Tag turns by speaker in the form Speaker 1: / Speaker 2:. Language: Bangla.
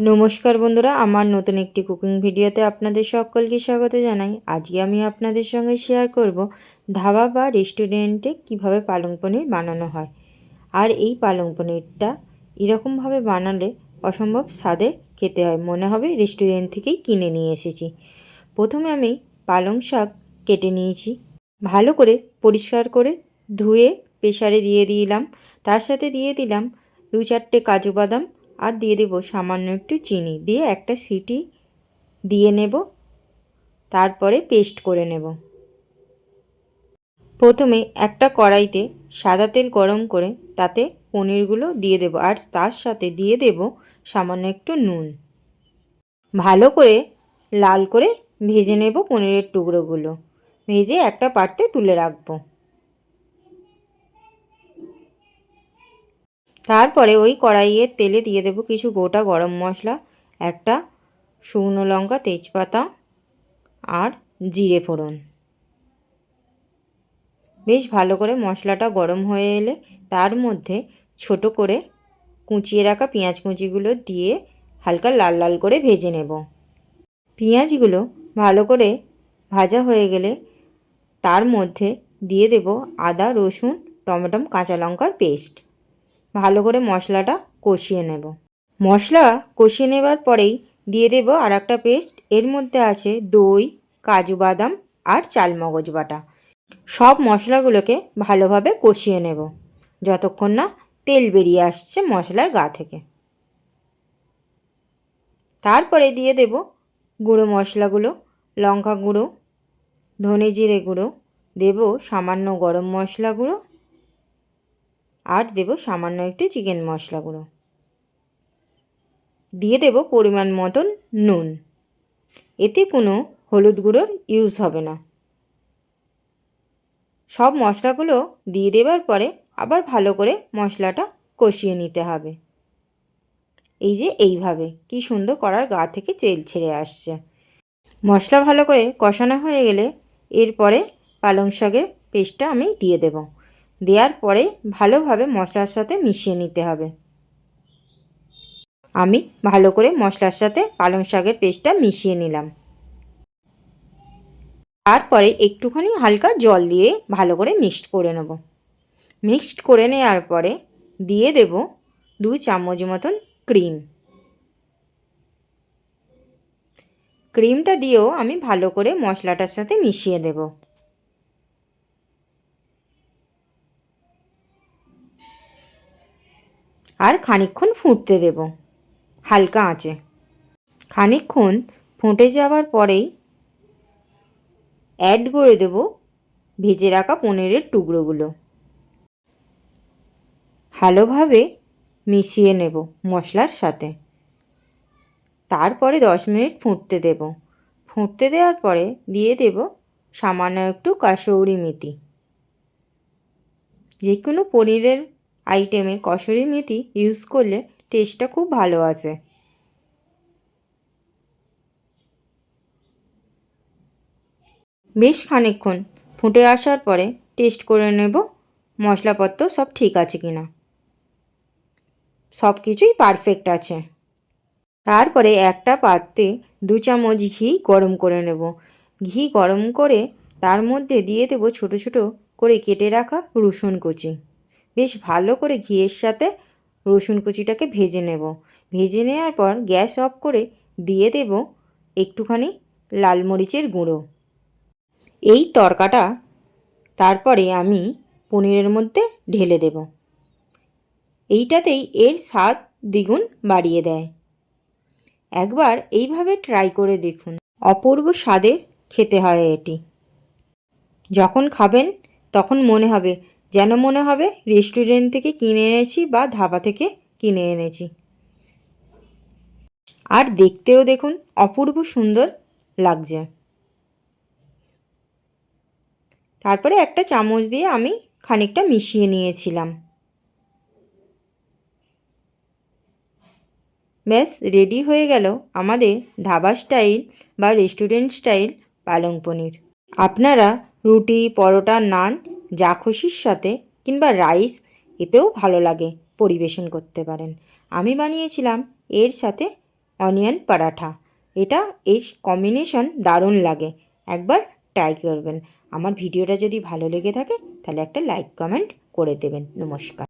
Speaker 1: নমস্কার বন্ধুরা, আমার নতুন একটি কুকিং ভিডিওতে আপনাদের সকলকে স্বাগত জানাই। আজকে আমি আপনাদের সঙ্গে শেয়ার করব ধাবা বা রেস্টুরেন্টে কীভাবে পালং পনির বানানো হয়। আর এই পালং পনিরটা এরকমভাবে বানালে অসম্ভব স্বাদের খেতে হয়। মনে হবে রেস্টুরেন্ট থেকেই কিনে নিয়ে এসেছি। প্রথমে আমি পালং শাক কেটে নিয়েছি। ভালো করে পরিষ্কার করে ধুয়ে প্রেসারে দিয়ে দিলাম। তার সাথে দিয়ে দিলাম দু চারটে কাজু বাদাম আর দিয়ে দেবো সামান্য একটু চিনি। দিয়ে একটা সিটি দিয়ে নেব। তারপরে পেস্ট করে নেব। প্রথমে একটা কড়াইতে সাদা তেল গরম করে তাতে পনিরগুলো দিয়ে দেব আর তার সাথে দিয়ে দেব সামান্য একটু নুন। ভালো করে লাল করে ভেজে নেব পনিরের টুকরোগুলো। ভেজে একটা পাত্রে তুলে রাখব। তারপরে ওই কড়াইয়ের তেলে দিয়ে দেবো কিছু গোটা গরম মশলা, একটা শুকনো লঙ্কা, তেজপাতা আর জিরে ফোড়ন। বেশ ভালো করে মশলাটা গরম হয়ে এলে তার মধ্যে ছোট করে কুচিয়ে রাখা পেঁয়াজ কুচিগুলো দিয়ে হালকা লাল লাল করে ভেজে নেব। পেঁয়াজগুলো ভালো করে ভাজা হয়ে গেলে তার মধ্যে দিয়ে দেব আদা, রসুন, টমেটম, কাঁচা লঙ্কার পেস্ট। ভালো করে মশলাটা কষিয়ে নেব। মশলা কষিয়ে নেবার পরেই দিয়ে দেব আর একটা পেস্ট। এর মধ্যে আছে দই, কাজু বাদাম আর চালমগজ বাটা। সব মশলাগুলোকে ভালোভাবে কষিয়ে নেব, যতক্ষণ না তেল বেরিয়ে আসছে মশলার গা থেকে। তারপরে দিয়ে দেব গুঁড়ো মশলাগুলো, লঙ্কা গুঁড়ো, ধনে জিরে গুঁড়ো। দেব সামান্য গরম মশলা গুঁড়ো আর দেব সামান্য একটু চিকেন মশলা গুঁড়ো। দিয়ে দেব পরিমাণ মতন নুন। এতে কোনো হলুদ গুঁড়োর ইউজ হবে না। সব মশলাগুলো দিয়ে দেবার পরে আবার ভালো করে মশলাটা কষিয়ে নিতে হবে। এই যে এইভাবে কি সুন্দর করার গা থেকে তেল ছেড়ে আসছে। মশলা ভালো করে কষানো হয়ে গেলে এরপরে পালং শাকের পেস্টটা আমি দিয়ে দেবো। দেওয়ার পরে ভালোভাবে মশলার সাথে মিশিয়ে নিতে হবে। আমি ভালো করে মশলার সাথে পালং শাকের পেস্টটা মিশিয়ে নিলাম। তারপরে একটুখানি হালকা জল দিয়ে ভালো করে মিক্সড করে নেব। মিক্সড করে নেওয়ার পরে দিয়ে দেব দু চামচ মতন ক্রিম। ক্রিমটা দিয়েও আমি ভালো করে মশলাটার সাথে মিশিয়ে দেবো। আর খানিক্ষণ ফুটতে দেব। হালকা আঁচে। খানিক্ষণ ফুটে যাওয়ার পরেই অ্যাড করে দেব ভেজে রাখা পনিরের টুকরোগুলো। ভালোভাবে মিশিয়ে নেব মশলার সাথে। তারপরে দশ মিনিট ফুটতে দেব। ফুটতে দেওয়ার পরে দিয়ে দেব সামান্য একটু কাসৌরি মেথি। যে কোনো পনিরের আইটেমে কসরি মেথি ইউজ করলে টেস্টটা খুব ভালো আসে। বেশ খানিকক্ষণ ফুটে আসার পরে টেস্ট করে নেব, মশলাপত্র সব ঠিক আছে কি না সব কিছুই পারফেক্ট আছে। তারপরে একটা পাত্রে দু চামচ ঘি গরম করে নেব। ঘি গরম করে তার মধ্যে দিয়ে দেবো ছোটো ছোটো করে কেটে রাখা রসুন কুচি। বেশ ভালো করে ঘিয়ের সাথে রসুন কুচিটাকে ভেজে নেব। ভেজে নেওয়ার পর গ্যাস অফ করে দিয়ে দেব একটুখানি লাল মরিচের গুঁড়ো। এই তরকাটা তারপরে আমি পনিরের মধ্যে ঢেলে দেব। এইটাতেই এর স্বাদ দ্বিগুণ বাড়িয়ে দেয়। একবার এইভাবে ট্রাই করে দেখুন। অপূর্ব স্বাদের খেতে হয় এটি। যখন খাবেন তখন মনে হবে যেন মনে হবে রেস্টুরেন্ট থেকে কিনে এনেছি বা ধাবা থেকে কিনে এনেছি। আর দেখতেও দেখুন অপূর্ব সুন্দর লাগছে। তারপরে একটা চামচ দিয়ে আমি খানিকটা মিশিয়ে নিয়েছিলাম। ব্যাস, রেডি হয়ে গেল আমাদের ধাবা স্টাইল বা রেস্টুরেন্ট স্টাইল পালং পনির। আপনারা রুটি, পরোটা, নান যা খুশির সাথে কিংবা রাইস, এতেও ভালো লাগে পরিবেশন করতে পারেন। আমি বানিয়েছিলাম এর সাথে অনিয়ন পরাঠা। এটা এর কম্বিনেশন দারুণ লাগে। একবার ট্রাই করবেন। আমার ভিডিওটা যদি ভালো লেগে থাকে, তাহলে একটা লাইক, কমেন্ট করে দেবেন। নমস্কার।